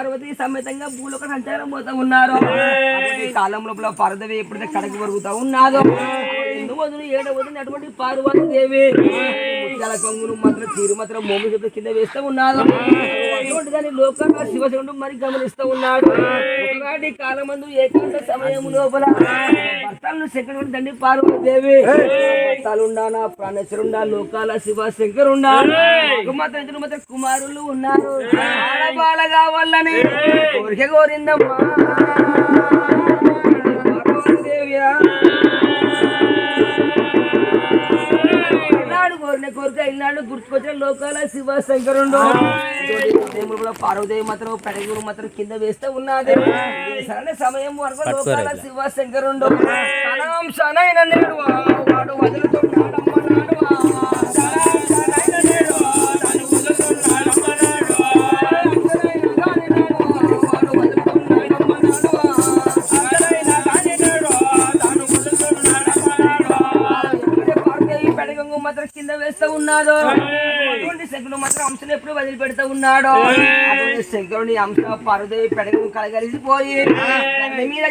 పార్వతి సమేతంగా భూలోక సంచారం పోతా ఉన్నారు. ఈ కాలం లోపల పార్వతి ఎప్పుడైతే కడకి పెరుగుతా ఉన్నాదో ఎందు వదులు ఏడ వదిలి అటువంటి పార్వతి దేవి ముత్యాల కొంగును మాత్రం తీరు మాత్రం మోము చెప్పి కింద వేస్తూ ఉన్నారు అటువంటి దాని లోకంగా శివశివుడు మరి గమనిస్తూ ఉన్నాడు. ఒకనాటి కాలమందు ఏకాంత సమయం లోపల భర్తలను శంకరుడు తండ్రి పార్వతి దేవి. భర్తలుండా నా ప్రాణేశ్వరుండా లోకాల శివ శంకరుండా. మాత్రం కుమారులు ఉన్నారు. ఆడబాల కావాలని కోరిక కోరిందమ్మా. కోరిన కోరిక ఇన్నాడు గుర్తుకొచ్చిన లోకాల శివ శంకరుండు. దేవుడు కూడా పార్వదేవి మాత్రం పెడగురు మాత్రం కింద వేస్తే ఉన్నది. సరైన సమయం వరకు లోకాల శివ శంకరుండు. నేడు వాడు వదులుతున్నాడమ్మ వేస్తూ ఉన్నాదో అటువంటి మాత్రం అంశను ఎప్పుడు వదిలిపెడతా ఉన్నాడో. అటువంటి శంకరుని అంశ పార్వదేవి పెడగం కలగలిసిపోయి మీద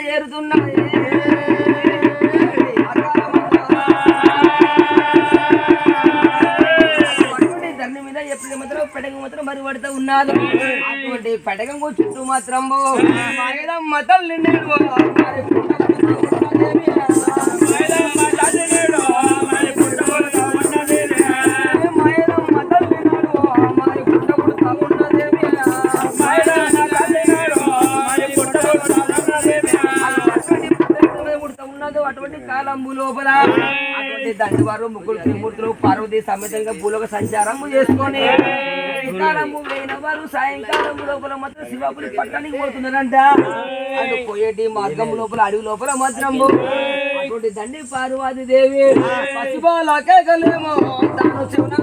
మీద ఎప్పుడు మాత్రం పెడగం మాత్రం మరి పడుతూ ఉన్నాడు అటువంటి పెడగం చుట్టూ మాత్రం తల్లి నేడు దండివారు ముగ్గురు త్రిమూర్తులు పార్వతి సమేతంగా భూలోక సంచారము చేసుకొని కాలము వేయిన వారు సాయంకాలం లోపల మాత్రం శివాపురి పట్టణానికి పోతున్నారంట. అటు పోయేటి మార్గం లోపల అడవి లోపల మాత్రం అటువంటి దండి పార్వతి దేవి పసిబాలకే తాను శివున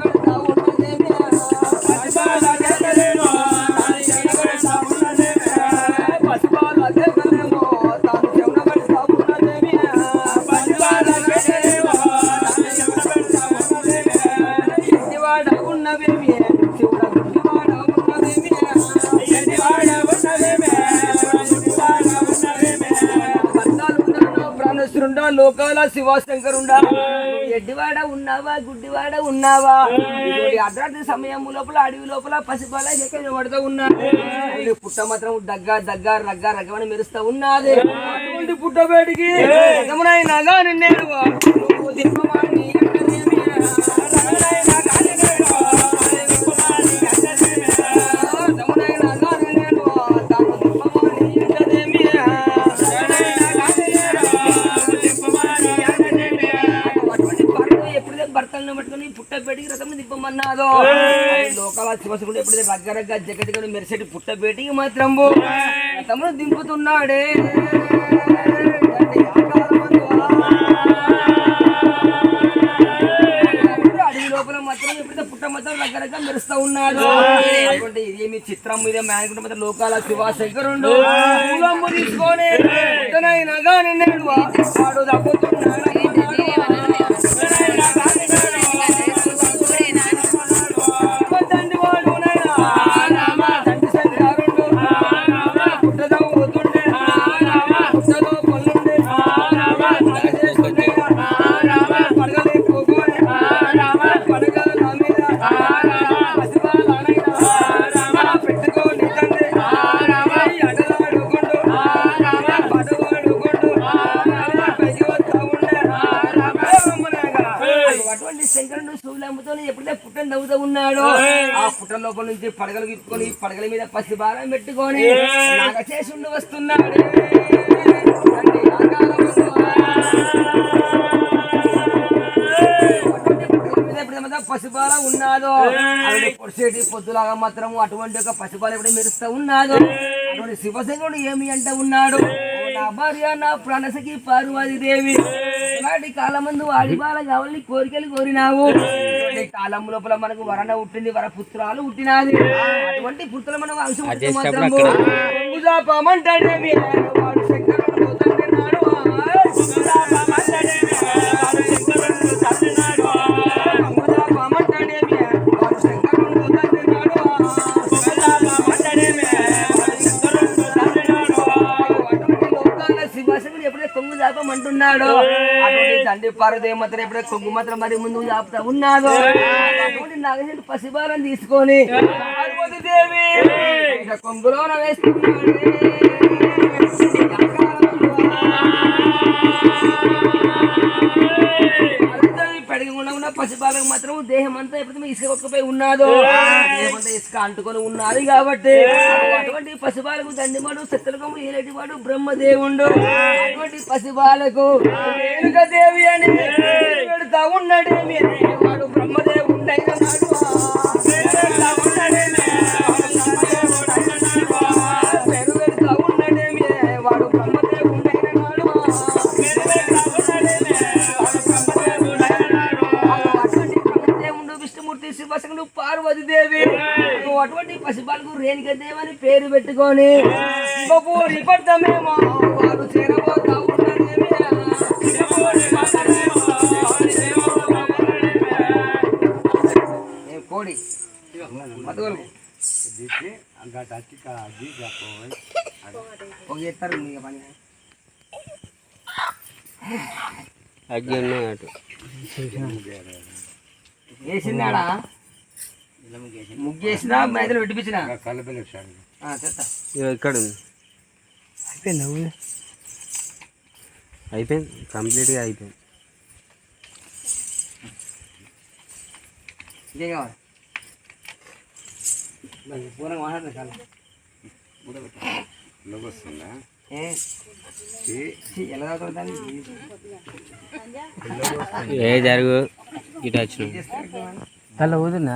లోకాల శివశంకరుండా. ఎడ్డివాడ ఉన్నావా గుడ్డివాడ ఉన్నావా? అర్ధరాత్రి సమయం లోపల అడవి లోపల పసిపాల ఎక్కడ పడుతూ ఉన్నాడు ఇది పుట్ట మాత్రం దగ్గ దగ్గ రగ్గ రగ్గమని మెరుస్తూ ఉన్నది. పుట్టబేటికి రకమునైనా పుట్టబేటికి రథం దింపమన్నాదో లోకాల శివశకుడు ఎప్పుడైతే రగ్గ రగ్గ జగతిగా మెరిసేటి పుట్టబేటికి మాత్రం రథమును దింపుతున్నాడే. రకరకాల మెరుస్తూ ఉన్నాడు. అటువంటి ఇదేమి చిత్రం మీద మేనకుంటే మాత్రం లోకాల శివశంకరుండు పూలమ్ము తీసుకొని నేడు వాడు తప్పుతున్నాడు లోపల నుంచి పడగలు గిట్టుకొని పడగల మీద పసి భారం పెట్టుకొని నాగ చేసి ఉండి వస్తున్నాడు. ఉన్నాదో? అటువంటి పొడిసేటి పొద్దులాగా మాత్రం అటువంటి ఒక పసిబాల ఎప్పుడు మెరుస్తూ ఉన్నాదో? అటువంటి శివశంకరుడు ఏమి అంట ఉన్నాడు? నా భార్య నా ప్రాణసకి పార్వతి దేవి నాటి కాలమందు ఆడిబాల కావాలని కోరికలు కోరినావు. కాలం లోపల మనకు వరణ పుట్టింది వర పుత్రాలు పుట్టినాది. అటువంటి పుత్రులు మనం పుట్టిన మాత్రం వాడు శంకరుడు అటువంటి తండ్రి పార్వదేవతను ఎప్పుడైతే కొంగు మాత్రం మరి ముందు ఆపుతా ఉన్నాడు. అటువంటి నాగశెట్టి పసిబాలను తీసుకొని పార్వతి దేవి కొంగులోన పెడగకుండా ఉన్న పసిబాలకు మాత్రం దేహం అంతా ఎప్పుడైతే ఇసుక కొట్టుకుపోయి ఉన్నాదో దేహం ఇసుక అంటుకొని ఉన్నది కాబట్టి అటువంటి పసిబాలకు దండివాడు శత్రుకము ఏలేటి వాడు బ్రహ్మదేవుడు అటువంటి రేణుక దేవి అని పెడతా ఉన్నాడేమి వాడు బ్రహ్మదేవుడు నువ్వు అటువంటి పసిబాలకు రేణుక దేవి అని పేరు పెట్టుకొని శివపూరి పడతామేమో వారు చేరబోతా కోడి మతగలు ఒక ఎత్తారు పని. అగ్గి ఉన్నాయి అటు వేసిందాడా ముగ్గేసినా. మైదలు పెట్టిపించిన. ఇక్కడ ఉంది అయిపోయింది కంప్లీట్గా అయిపోయింది. ఇంకేం కావాలి. పూర్వం మాట్లాడుతున్నా చాలా. దాన్ని? ఏ జరుగు. ఇటు వచ్చినాం. అలా వదినా?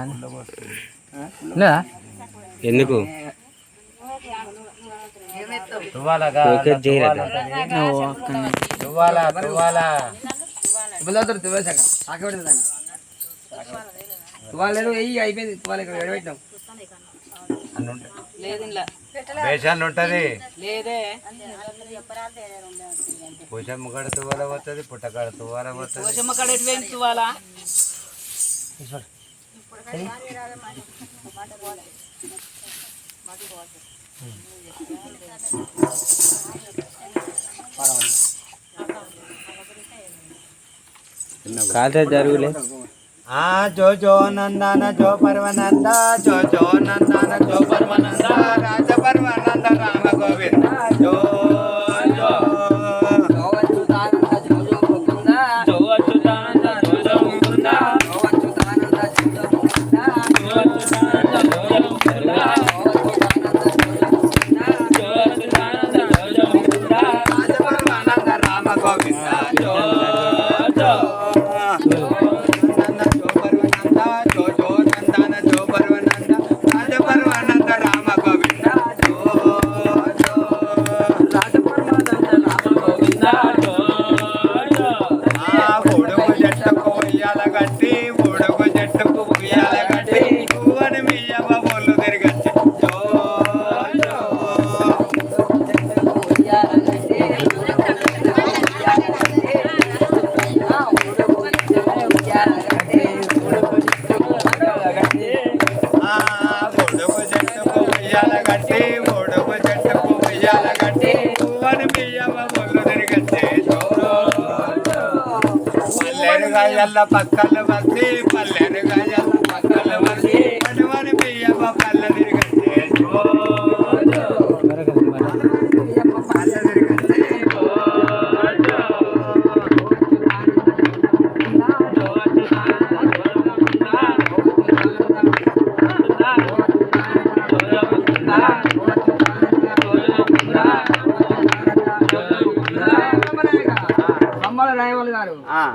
ఎందుకు? తువాలు అయిపోయింది. తువాలు ఇక్కడ ఎడబెట్టాం ఉంటది. పోషమ్మ కడ తువ్వాల పోతుంది పుట్టకాడ తువ్వాల పోతుంది. કાલે જરૂર લે. આ જો જો નંદન જો પરમાનંદ જો જો નંદન જો પરમાનંદ રાજ પરમાનંદ રામ ગોવિંદ જો ఉడుగు జట్టుకు ఉయ్యాల గట్టి ఉడుగు జట్టుకు ఉయ్యాల గట్టి పువ్వని మీయవ ఒళ్ళు తిరగచ్చి. జో జో పల్లెరు గాయల్ల పక్కలు వచ్చి పల్లెరు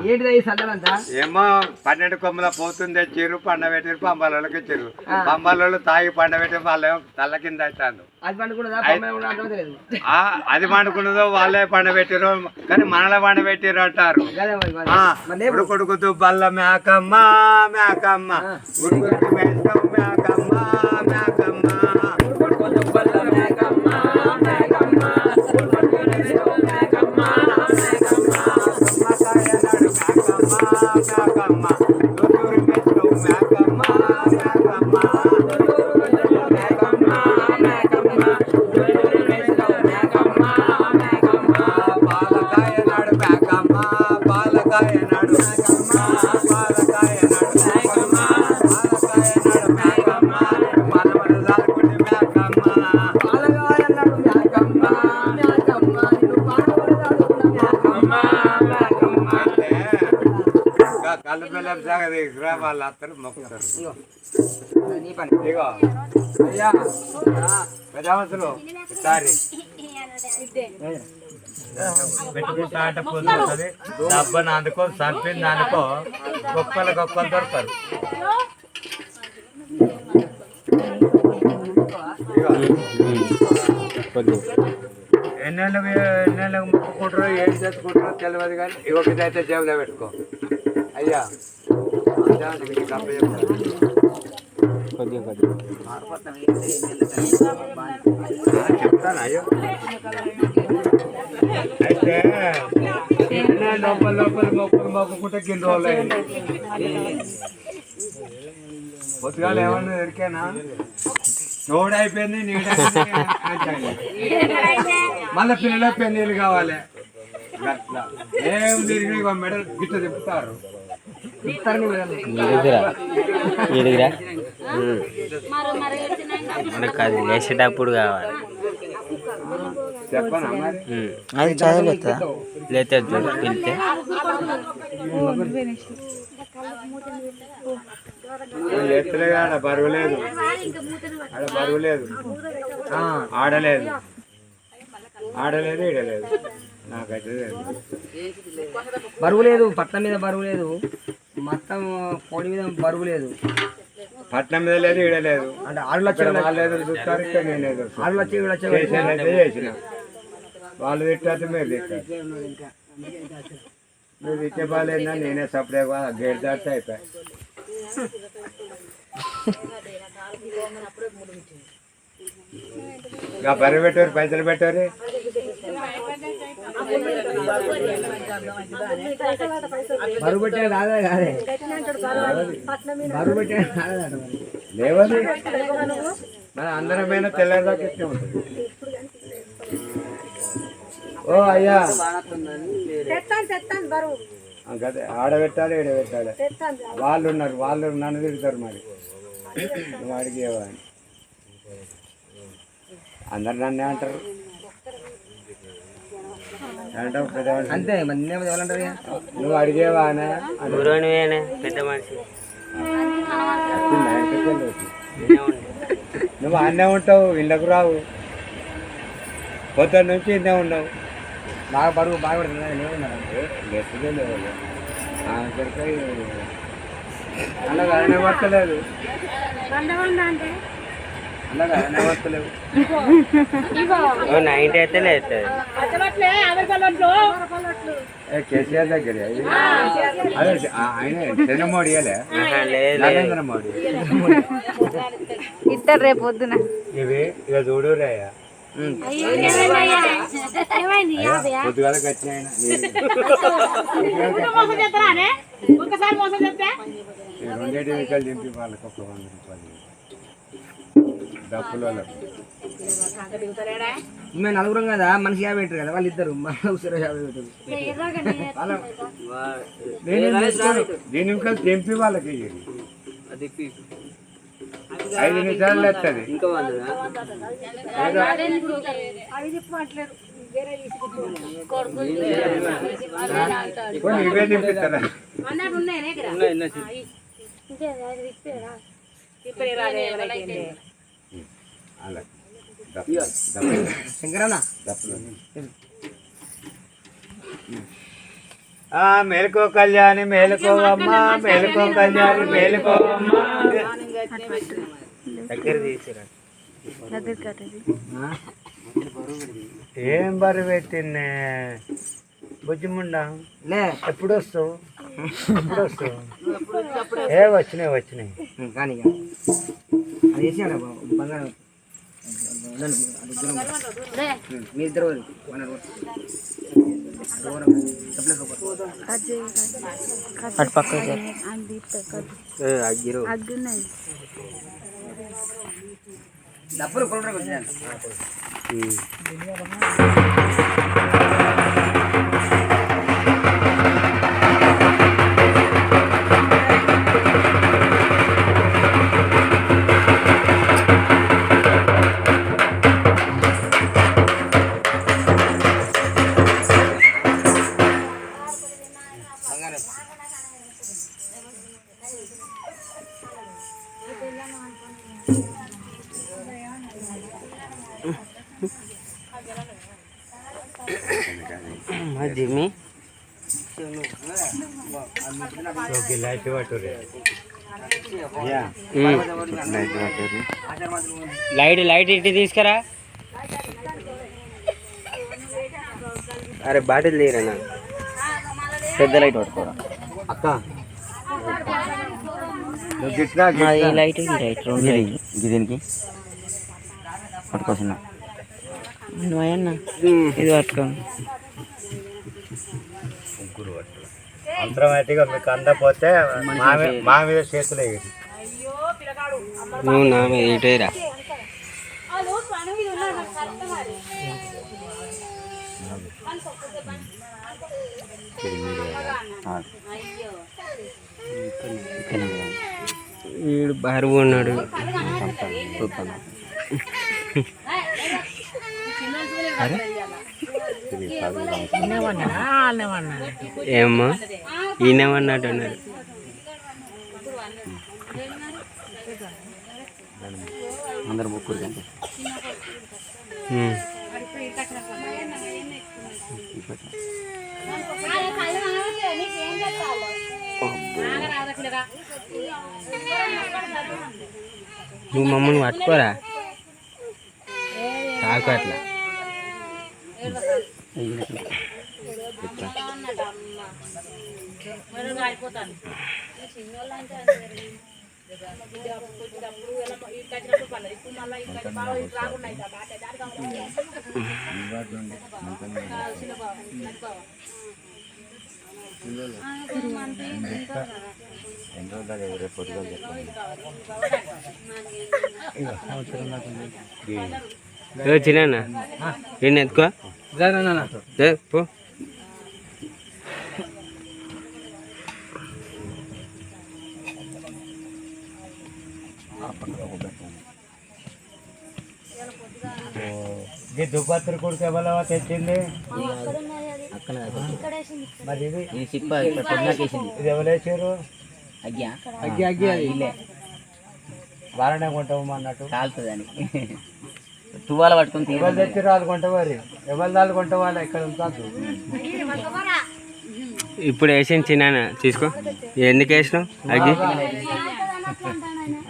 ఏంటిది ఈ సద్దలంతా ఏమో పన్నెండు కొమ్మల పోతుంది తెచ్చిర్రు పండ పెట్టిరు పంబాలకి ఆ. పంబాలలో తాగి పండ పెట్టి వాళ్ళు తల్ల కింద అవుతాను అది పండుకున్నదా? వాళ్ళే పండ పెట్టిరు కానీ మనలే పండ పెట్టిరు అంటారు. కొడుకుతూ బల్ల మేకమ్మ మేకమ్మ. మేకమ్మ మేకమ్మ. మేకమ్మ దర్జాగా తీసుకురా వాళ్ళు అత్తరు మొక్కుతారు ఇగో అయ్యా పెద్దవసలు సారీ పెట్టుకుంటా డబ్బని అందుకో చంపింది అనుకో గొప్పలు గొప్పలు దొరకరు ఇగో కొద్ది ఎన్నెళ్ళు ఎన్నెళ్ళు మొక్కుకుంటారో ఏం చేసుకుంటారో తెలియదు కానీ ఇదైతే జేబులో పెట్టుకో అయ్యా. కొద్దిగా కొద్దిగా చెప్తాను అయ్యో అయితే లోపల లోపల మొక్కలు మొక్కుకుంటే కింద రోజులు పొద్దుగాలు ఏమన్నా దొరికానా నోడు అయిపోయింది నీడ మళ్ళీ పిల్లల పెన్నీళ్ళు కావాలి. ఏం తిరిగి మెడల్ గిట్ట తిప్పుతారు. మనకు అది లేచేటప్పుడు కావాలి. అది చదవలేదా లేతే? చూడు పిలితే ఎత్తులే ఆడ బరువు లేదు. ఆడ బరువు లేదు. ఆ, ఆడలేదు. ఆడలేదు ఈడలేదు. నాకైతే లేదు. బరువు లేదు పట్ల మీద బరువు లేదు. మొత్తం కోడి మీద బరువు లేదు. పట్నం మీద లేదు ఈడలేదు అంటే ఆరు లక్షలు వాళ్ళు ఏదో చూస్తారు ఇక్కడ నేను చూస్తాను. ఆరు లక్షలు ఏడు లక్షలు చేసిన వాళ్ళు తిట్టారు మీరు తిట్టారు మీరు తిట్టే బాగాలేదా నేనే సపరేట్ గేట్ దాటితే అయిపోయి. ఇంకా బర్రె పెట్టారు పైసలు పెట్టారు బరువు రాదా కాదే? బరువు రాదా మరి? లేవది. మన అందరమైనా తెల్లదాకా ఇట్టే ఉంటుంది. ఓ అయ్యా. తెత్తాను గదే ఆడబెట్టాలి ఈడబెట్టాలి వాళ్ళు ఉన్నారు వాళ్ళు నన్ను తిడతారు మరి. నువ్వు అడిగేవా అందరు నన్నే అంటారు. అంతే నిన్నే ఎవరంటారు ఇక? నువ్వు అడిగేవా అని ఊరోనివేనే పెద్ద మనిషి. నువ్వు అన్నే ఉంటావు ఇళ్ళకు రావు. పొద్దున్న నుంచి ఇన్నే ఉండవు బాగా బరువు బాగా పడుతుంది నేను నైన్టీ అయితే ఏ కేసీఆర్ దగ్గర అదే? ఆయన మోడీ లేదు లేదు. నరేంద్ర మోడీ. ఇద్దరు రేపు పొద్దున. ఇవి ఇక చూడు రేయ. పొద్దుగాలకు వచ్చినాయన రెండేటి వికలు దింపి వాళ్ళకి ఒక వంద రూపాయలు మేము నలుగురం కదా మనిషి యాభై పెట్టారు కదా వాళ్ళు ఇద్దరు మన ఉసిరి యాభై పెట్టారు? దీని దింపి వాళ్ళకి. ఐదు నిమిషాలు చెప్పట్లేదు కొన్ని ఇవే అన్నట్టు ఉన్నాయి అలా. డబ్బులు శంకరన్న. డబ్బులు ఆ మేలుకో కళ్యాణి మేలుకోవమ్మ మేలుకో కళ్యాణి మేలుకోవమ్మ దగ్గర తీసిరా. ఏం బరి పెట్టిందే బుజ్జిముండా? లే. ఎప్పుడు వస్తావు ఎప్పుడు వస్తావు ఏ వచ్చినాయి వచ్చినాయి. కానీ మీ ఇద్దరు అటు పక్క డబ్బులు కొలరకు వచ్చాను లైట్ లైట్ లైట్ ఇటు తీసుకురా. అరే బాటిల్ తీయరా పెద్ద లైట్ పట్టుకోరా. అక్క. ఈ లైట్ ఈ లైట్ రెండు దీనికి? పట్టుకోసిన ఇది పట్టుకో. ఆటోమేటిక్గా మీకు అందపోతే మా మీద మా మీద చేతులు నువ్వు నా మీద ఇటురా వీడు బరువు ఉన్నాడు ఏమ్మా? ఈయనేమన్నాడు అన్నాడు అందరు పిల్లగా నువ్వు మమ్మల్ని పట్టుకోరా? తాకు అట్లా. చిన్న ఎత్తుకో పో ఈ దుబ్బత్రి కొడుకు ఎవరో తెచ్చింది మరి ఇది ఈ సిప్ప ఇక్కడ పొద్దునకేసింది ఇది ఎవరు వేసారు? అగ్గా అగ్గి అగ్గి. బాగానే కొంటాము అన్నట్టు. కాలుతుంది అని తువ్వాల పట్టుకొని ఎవరు తెచ్చి రాదు కొంటవారి ఎవరు దాలు కొంటవాళ్ళు ఇక్కడ ఉంటారు? ఇప్పుడు వేసిన చిన్న తీసుకో. ఎందుకు వేసినావు అగ్గి?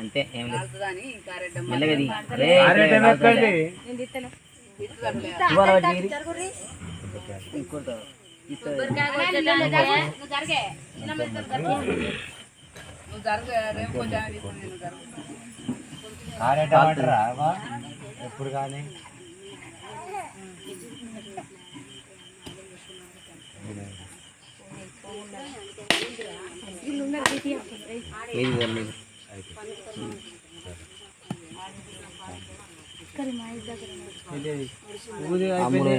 అంతే ఏం లేదు. మెల్లగా తీ. ఎప్పుడు కానీ?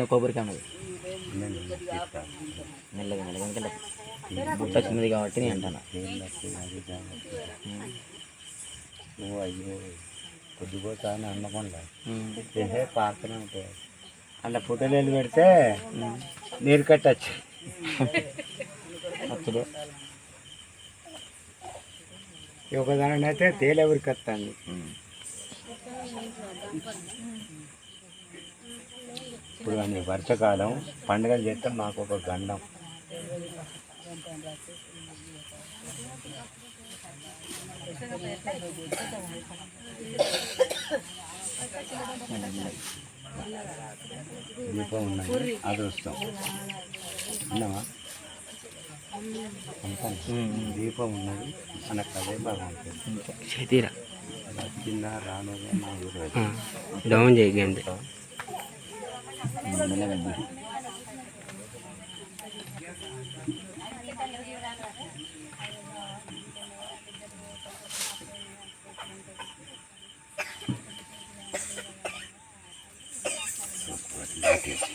కొబ్బరికాయ. మెల్లగా మెల్లగా బుట్ట చిన్నది కాబట్టి నేను అంటాను నువ్వు అయ్యో. కొద్దిపోతా అని అనకుండా చేసే ఉంటాయి అలా ఫోటోలు వెళ్ళి పెడితే నీరు కట్టచ్చు. అప్పుడు. ఒకదాని అయితే తేలెవరికి వస్తాను ఇప్పుడు కానీ వర్షాకాలం పండుగలు చేస్తే మాకు ఒక గండం. దీపం ఉన్నది అదృష్టం ఉన్నావా. దీపం ఉన్నది. మనకు అదే బాగుంటుంది వచ్చిందా రానుగా నా ఊరు డౌన్ చేయి అంతే మెల్లగా తీ.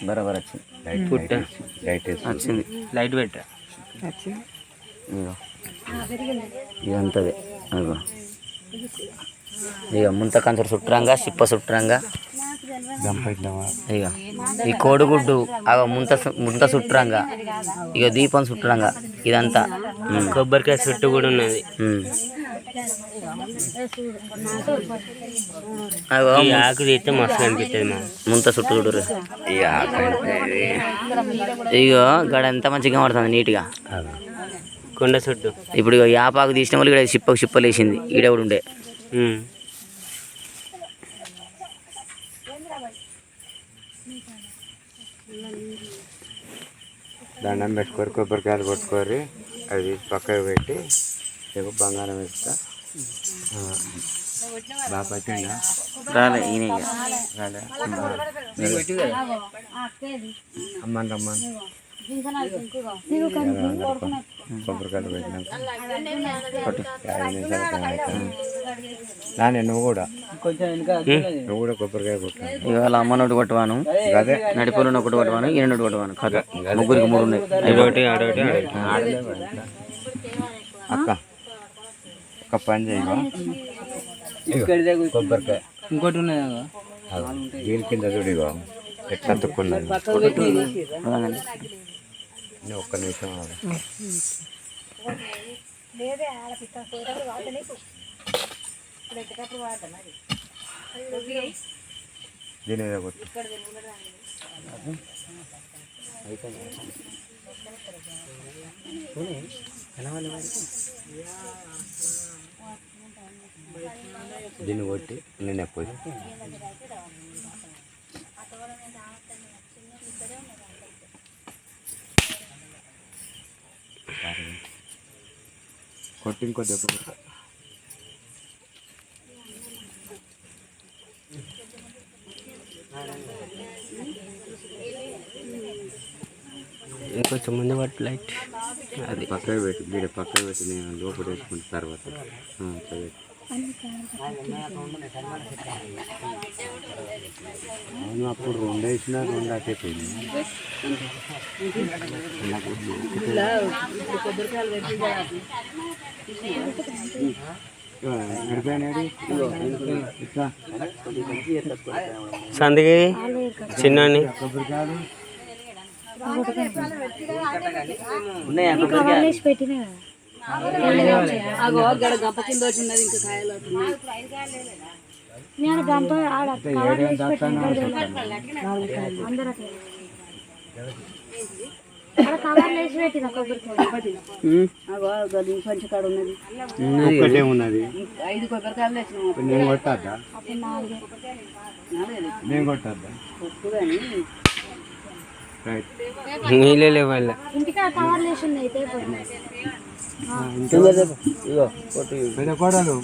బరాబర్ వచ్చింది. లైట్ పుట్ట లైట్ వచ్చింది. లైట్ ఇదంతదే. అదిగో. ఇక ముంత కంచరు చుట్టరంగా సిప్ప చుట్టరంగా ఇక ఈ కోడిగుడ్డు ఆ ముంత ముంత చుట్టరంగా ఇక దీపం చుట్టరంగా ఇదంతా. కొబ్బరికాయ చుట్టూ కూడా ఉన్నది. అగో ఈ ఆకు తీస్తే మస్తు అనిపిస్తుంది మా ముంత చుట్టూ చూడరు ఇగో గడ ఎంత మంచిగా పడుతుంది నీట్గా. కొండ చుట్టూ ఇప్పుడు ఇగో యాపాకు తీసిన వాళ్ళు ఇక్కడ చిప్పకు చిప్పలు వేసింది ఈడ కూడా ఉండే. దండం పెట్టుకోరు కొబ్బరికాయలు కొట్టుకోరి అది పక్కకు పెట్టి రేపు బంగారం వేస్తా. బాగా పట్టిందా? రాలే ఈయన. రాలే. అమ్మని రమ్మని కొబ్బరికాయలు పెట్టినాక. నానే నువ్వు కూడా. నువ్వు కూడా కొబ్బరికాయ కొట్టు. ఇక వాళ్ళ అమ్మ నోటి కొట్టవాను. అదే నడిపోలు ఒకటి కొట్టవాను ఈయన నోటి కొట్టవాను. కథ. ముగ్గురికి మూడు ఉన్నాయి. అక్క. ఒక పని చేయవా కొబ్బరికాయ. ఇంకోటి ఉన్నది వీల్ కింద చూడిగో ఎట్లా తుక్కున్నది నేను. ఒక్క నిమిషం. దీని మీద కొట్టు. దీన్ని కొట్టి నేను ఎక్కువ కొట్టి ఇంకో దెబ్బ ఇంకొంచెం ముందు పట్టు లైట్. అది. పక్కకు పెట్టి మీరు పక్కకు పెట్టి నేను లోపల వేసుకుంటే తర్వాత. ఆ, అవును అప్పుడు రెండు వేసినా రెండు అటే పోయింది. ఎడిపోయినాడు ఇట్లా సందిగి చిన్నని. కొబ్బరికాయలు? నేను గంప ఆడ ఏడేం దాస్తాను అందరూ అట్లా. ఆడ ఒక్కటే ఉన్నది. నేను కొట్టద్దా? నేను కొట్టద్దా? నీళ్ళే ఇంటికాడ కవర్లు వేసి ఉన్నాయి పెద్ద కోడలు.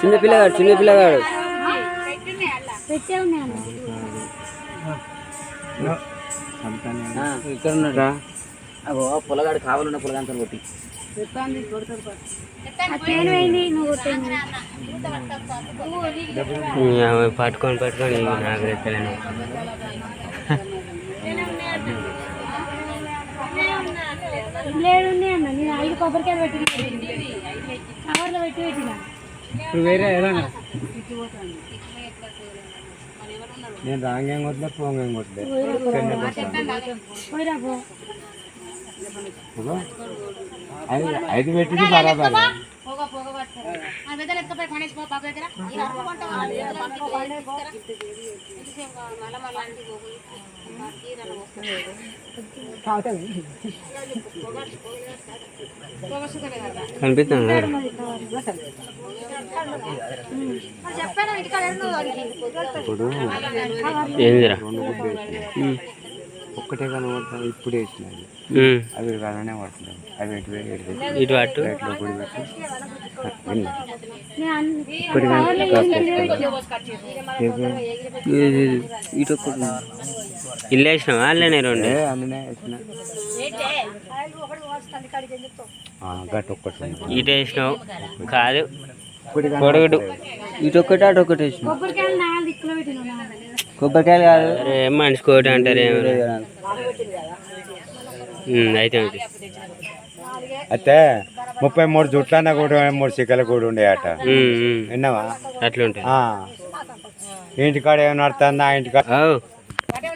చిన్న పిల్లగాడు చిన్న పిల్లగాడు ఇక్కడ ఉన్నాడు. అగో పొలగాడు కావాలన్న పొలగాంతో కొట్టి. పట్టుకొని పట్టుకొని నాకు ఉన్నాయి అన్న నేను ఐదు కొబ్బరికాయలు పెట్టి కవర్లో పెట్టి పెట్టిన. ఇప్పుడు వేరే ఎలా నేను రాంగేం కొట్టలే పోంగేం కొట్టలే. పోయిరా పో. ఐదు పెట్టింది బరాబర్ కనిపిస్తుంది? ఏందిరా? ఒక్కటే కనబడతాను ఇప్పుడు వేసినాయి ఉమ్. అవి కాలనే పడుతున్నాయి. అవి ఎటు ఇటు అటు? ఇటు ఒక్కటి ఇల్లు వేసినావా? అల్లనే రెండు? వేసిన. ఒక్కటి. ఇటు వేసినావు? కాదు. ఇటు ఒక్కటి అటు ఒకటి వేసిన కొబ్బరికాయలు కాదు. అరే మనిషి కోటి అంటారు అయితే అయితే ముప్పై మూడు జుట్లన్న కూడా మూడు చిక్కలు కూడా ఉండే అట ఉమ్, ఉమ్. విన్నావా? అట్లుంటుంది ఆ. ఇంటికాడ ఏం నడుతుంది ఆ ఇంటికాడ ఓ